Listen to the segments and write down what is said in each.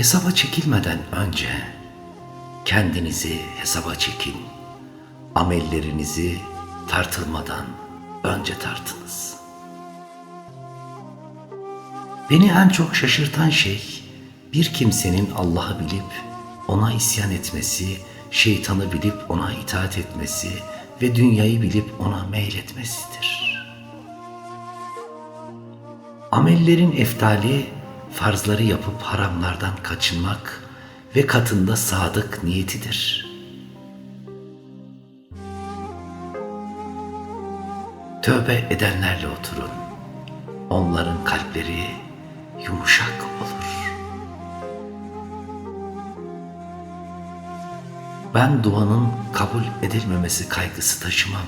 Hesaba çekilmeden önce kendinizi hesaba çekin. Amellerinizi tartılmadan önce tartınız. Beni en çok şaşırtan şey bir kimsenin Allah'ı bilip ona isyan etmesi, şeytanı bilip ona itaat etmesi ve dünyayı bilip ona meyletmesidir. Amellerin eftali farzları yapıp haramlardan kaçınmak ve katında sadık niyetidir. Tövbe edenlerle oturun. Onların kalpleri yumuşak olur. Ben duanın kabul edilmemesi kaygısı taşımam.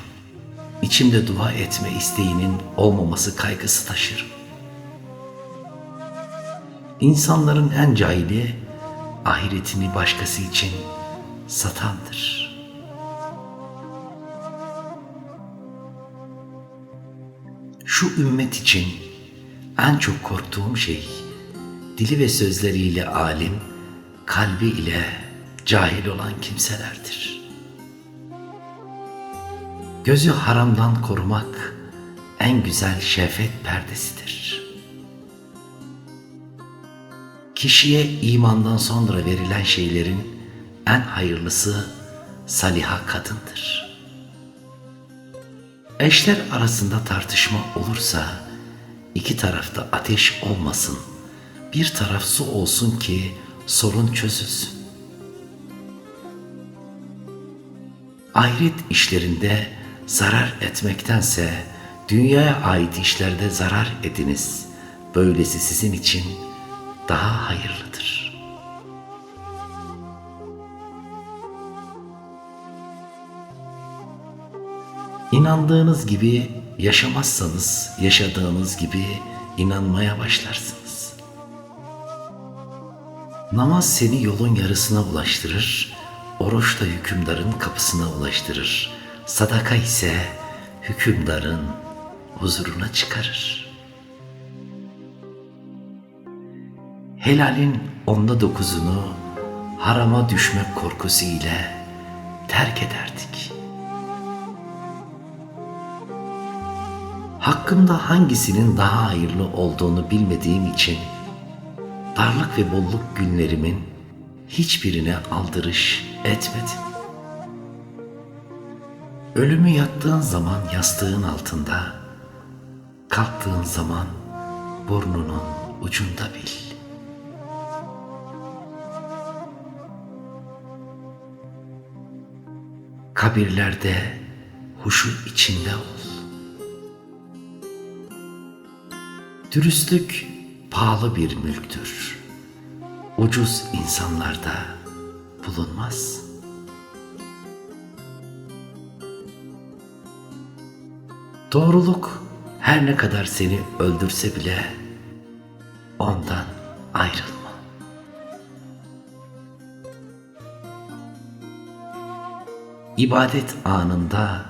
İçimde dua etme isteğinin olmaması kaygısı taşırım. İnsanların en cahili ahiretini başkası için satandır. Şu ümmet için en çok korktuğum şey dili ve sözleriyle alim, kalbi ile cahil olan kimselerdir. Gözü haramdan korumak en güzel şehvet perdesidir. Kişiye imandan sonra verilen şeylerin en hayırlısı saliha kadındır. Eşler arasında tartışma olursa iki tarafta ateş olmasın, bir taraf su olsun ki sorun çözülsün. Ahiret işlerinde zarar etmektense dünyaya ait işlerde zarar ediniz. Böylesi sizin için daha hayırlıdır. İnandığınız gibi yaşamazsanız yaşadığınız gibi inanmaya başlarsınız. Namaz seni yolun yarısına ulaştırır, oruç da hükümdarın kapısına ulaştırır. Sadaka ise hükümdarın huzuruna çıkarır. Helalin onda dokuzunu harama düşmek korkusu ile terk ederdik.'' hakkımda hangisinin daha hayırlı olduğunu bilmediğim için darlık ve bolluk günlerimin hiçbirine aldırış etmedim. Ölümü yattığın zaman yastığın altında, kalktığın zaman burnunun ucunda bil. Kabirlerde huşu içinde ol. Dürüstlük pahalı bir mülktür. Ucuz insanlarda bulunmaz. Doğruluk her ne kadar seni öldürse bile ondan ayrılma. İbadet anında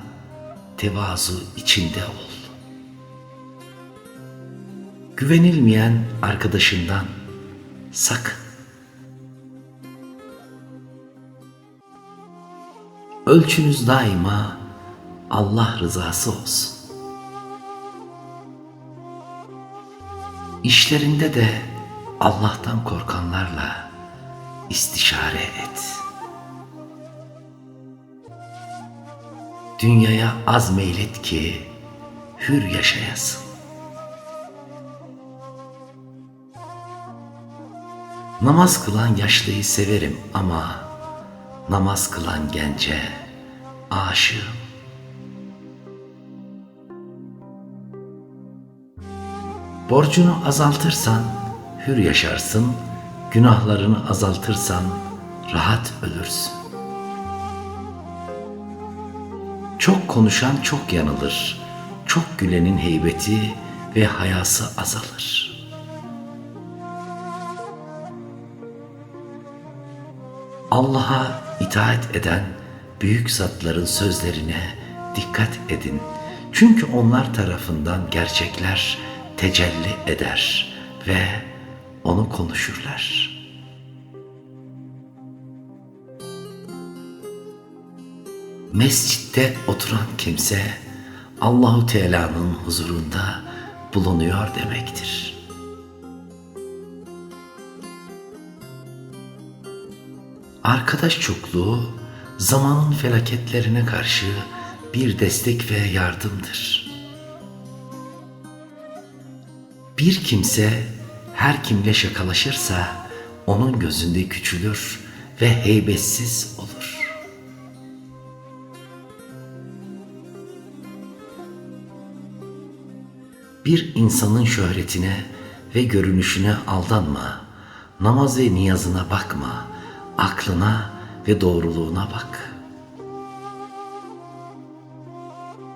tevazu içinde ol güvenilmeyen arkadaşından sakın. Ölçünüz daima Allah rızası olsun. İşlerinde de Allah'tan korkanlarla istişare et. Dünyaya az meylet ki hür yaşayasın. Namaz kılan yaşlıyı severim ama namaz kılan gence aşığım. Borcunu azaltırsan hür yaşarsın, günahlarını azaltırsan rahat ölürsün. Çok konuşan çok yanılır, çok gülenin heybeti ve hayası azalır.'' Allah'a itaat eden büyük zatların sözlerine dikkat edin. Çünkü onlar tarafından gerçekler tecelli eder ve onu konuşurlar. Mescitte oturan kimse Allahu Teala'nın huzurunda bulunuyor demektir. Arkadaş çokluğu zamanın felaketlerine karşı bir destek ve yardımdır. Bir kimse her kimle şakalaşırsa onun gözünde küçülür ve heybetsiz olur. Bir insanın şöhretine ve görünüşüne aldanma. Namaz ve niyazına bakma. Aklına ve doğruluğuna bak.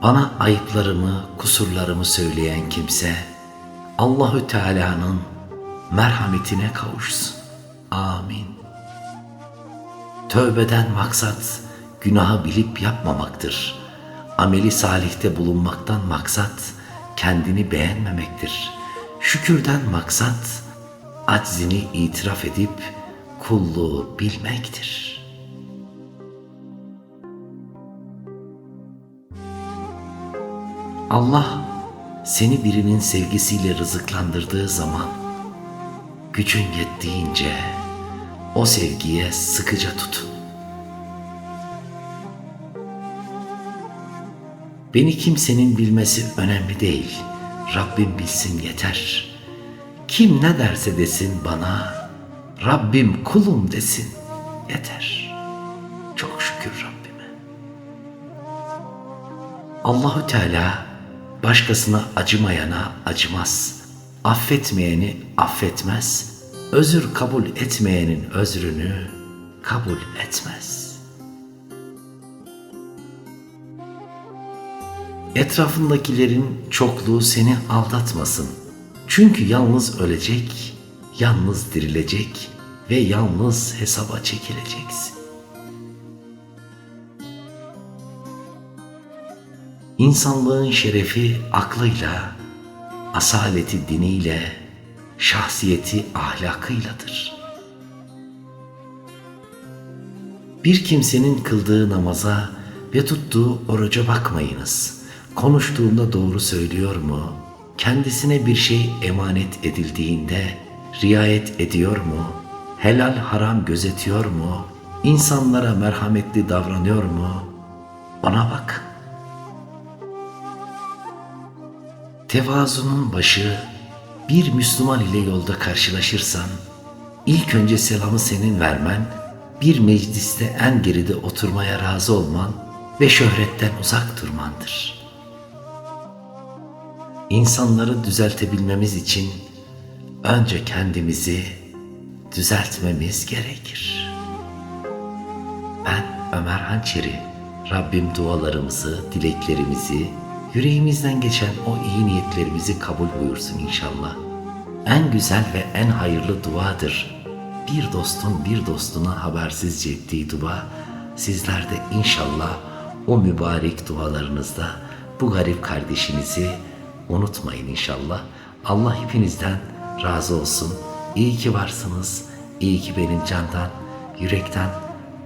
Bana ayıplarımı, kusurlarımı söyleyen kimse Allahü Teala'nın merhametine kavuşsun. Amin. Tövbeden maksat günahı bilip yapmamaktır. Ameli salihte bulunmaktan maksat kendini beğenmemektir. Şükürden maksat aczini itiraf edip kulluğu bilmektir. Allah seni birinin sevgisiyle rızıklandırdığı zaman gücün yettiğince o sevgiye sıkıca tutun. Beni kimsenin bilmesi önemli değil. Rabbim bilsin yeter. Kim ne derse desin bana, Rabbim kulum desin yeter. Çok şükür Rabbime. Allahü Teala başkasına acımayana acımaz. Affetmeyeni affetmez. Özür kabul etmeyenin özrünü kabul etmez.'' Etrafındakilerin çokluğu seni aldatmasın. Çünkü yalnız ölecek, yalnız dirilecek ve yalnız hesaba çekileceksin. İnsanlığın şerefi aklıyla, asaleti diniyle, şahsiyeti ahlakıyladır. Bir kimsenin kıldığı namaza ve tuttuğu oruca bakmayınız.'' Konuştuğunda doğru söylüyor mu? Kendisine bir şey emanet edildiğinde riayet ediyor mu? Helal haram gözetiyor mu? İnsanlara merhametli davranıyor mu? Ona bak. Tevazunun başı bir Müslüman ile yolda karşılaşırsan ilk önce selamı senin vermen, bir mecliste en geride oturmaya razı olman ve şöhretten uzak durmandır.'' İnsanları düzeltebilmemiz için önce kendimizi düzeltmemiz gerekir. Ben Ömer Hançeri. Rabbim dualarımızı, dileklerimizi, yüreğimizden geçen o iyi niyetlerimizi kabul buyursun inşallah. En güzel ve en hayırlı duadır. Bir dostun bir dostuna habersizce ettiği dua, sizler de inşallah o mübarek dualarınızda bu garip kardeşinizi unutmayın inşallah. Allah hepinizden razı olsun. İyi ki varsınız. İyi ki benim candan, yürekten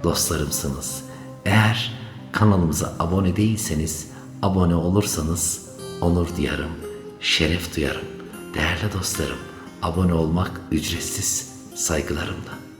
dostlarımsınız. Eğer kanalımıza abone değilseniz, abone olursanız onur duyarım, şeref duyarım. Değerli dostlarım, abone olmak ücretsiz saygılarımla.